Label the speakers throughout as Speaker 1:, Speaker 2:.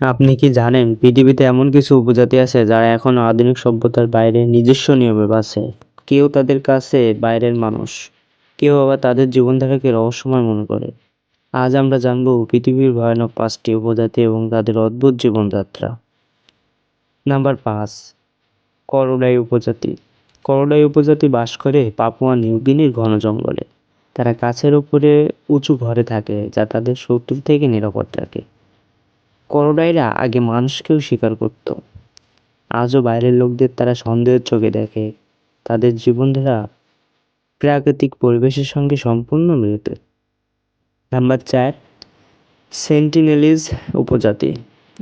Speaker 1: আপনি কি জানেন, পৃথিবীতে এমন কিছু উপজাতি আছে যারা এখনও আধুনিক সভ্যতার বাইরে নিজস্ব নিয়মে বাঁচে? কেউ তাদের কাছে বাইরের মানুষ, কেউ আবার তাদের জীবনধারাকে রহস্যময় মনে করে। আজ আমরা জানব পৃথিবীর ভয়ানক পাঁচটি উপজাতি এবং তাদের অদ্ভুত জীবনযাত্রা। নাম্বার পাঁচ করোডাই উপজাতি। করোডাই উপজাতি বাস করে পাপুয়া নিউগিনির ঘন জঙ্গলে। তারা গাছের উপরে উঁচু ঘরে থাকে যা তাদের শত্রু থেকে নিরাপদ রাখে। করোডাইরা আগে মানুষকেও শিকার করত। আজও বাইরের লোকদের তারা সন্দেহের চোখে দেখে। তাদের জীবনধারা প্রাকৃতিক পরিবেশের সঙ্গে সম্পূর্ণ মিলিত। নাম্বার চার, সেন্টিনেলিজ উপজাতি,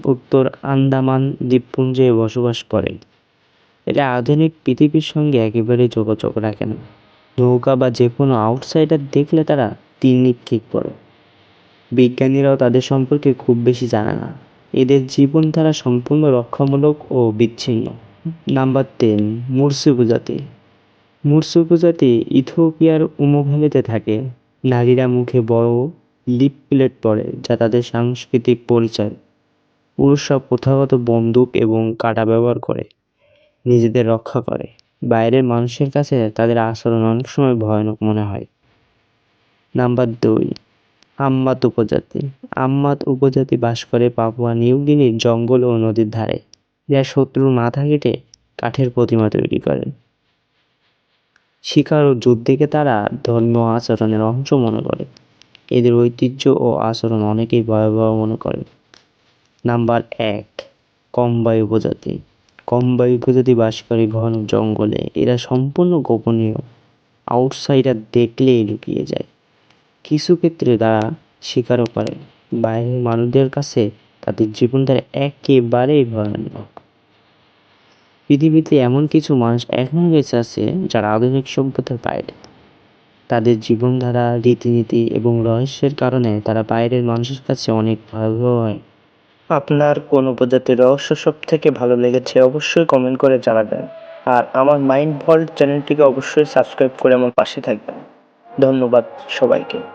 Speaker 1: উত্তর আন্দামান দ্বীপপুঞ্জে বসবাস করে। এরা আধুনিক পৃথিবীর সঙ্গে একেবারেই যোগাযোগ রাখে না। নৌকা বা যে কোনো আউটসাইডার দেখলে তারা তীর নিক্ষেপ করে বিজ্ঞানীরাও তাদের সম্পর্কে খুব বেশি জানে না। এদের জীবনধারা সম্পূর্ণ রক্ষামূলক ও বিচ্ছিন্ন। নাম্বার টেন মুরসি উপজাতি মুরসি উপজাতি ইথিওপিয়ার উমোভ্যালিতে থাকে। নারীরা মুখে বড় লিপ প্লেট পরে, যা তাদের সাংস্কৃতিক পরিচয়, পুরুষরা প্রথাগত বন্দুক এবং কাঁটা ব্যবহার করে, নিজেদের রক্ষা করে। বাইরের মানুষের কাছে তাদের আচরণ অনেক সময় ভয়ানক মনে হয়। নাম্বার দুই আম্মাত উপজাতি। আম্মাত উপজাতি বাস করে পাপুয়া নিউগিনির জঙ্গল ও নদীর ধারে। যা শত্রুর মাথা কেটে কাঠের প্রতিমা তৈরি করে শিকার ও যুদ্ধকে তারা ধর্মীয় আচরণের অংশ মনে করে। এদের ঐতিহ্য ও আচরণ অনেকেই ভয়াবহ মনে করে। নাম্বার এক, কম্বাই উপজাতি। কম্বাই উপজাতি বাস করে ঘন জঙ্গলে। এরা সম্পূর্ণ গোপনীয়। আউটসাইডার দেখলেই লুকিয়ে যায়। কিছু ক্ষেত্রে তারা স্বীকারও করে। বাইরের মানুষদের কাছে তাদের জীবনধারা একেবারেই ভয়ানক। পৃথিবীতে এমন কিছু মানুষ এখনও বেঁচে আছে যারা আধুনিক সভ্যতার বাইরে। তাদের জীবনধারা, রীতিনীতি এবং রহস্যের কারণে তারা বাইরের মানুষের কাছে অনেক ভয়াবহ হয়। আপনার কোন প্রজাতির রহস্য সব থেকে ভালো লেগেছে অবশ্যই কমেন্ট করে জানাবেন। আর আমার মাইন্ড ভল্ট চ্যানেলটিকে অবশ্যই সাবস্ক্রাইব করে আমার পাশে থাকবেন। ধন্যবাদ সবাইকে।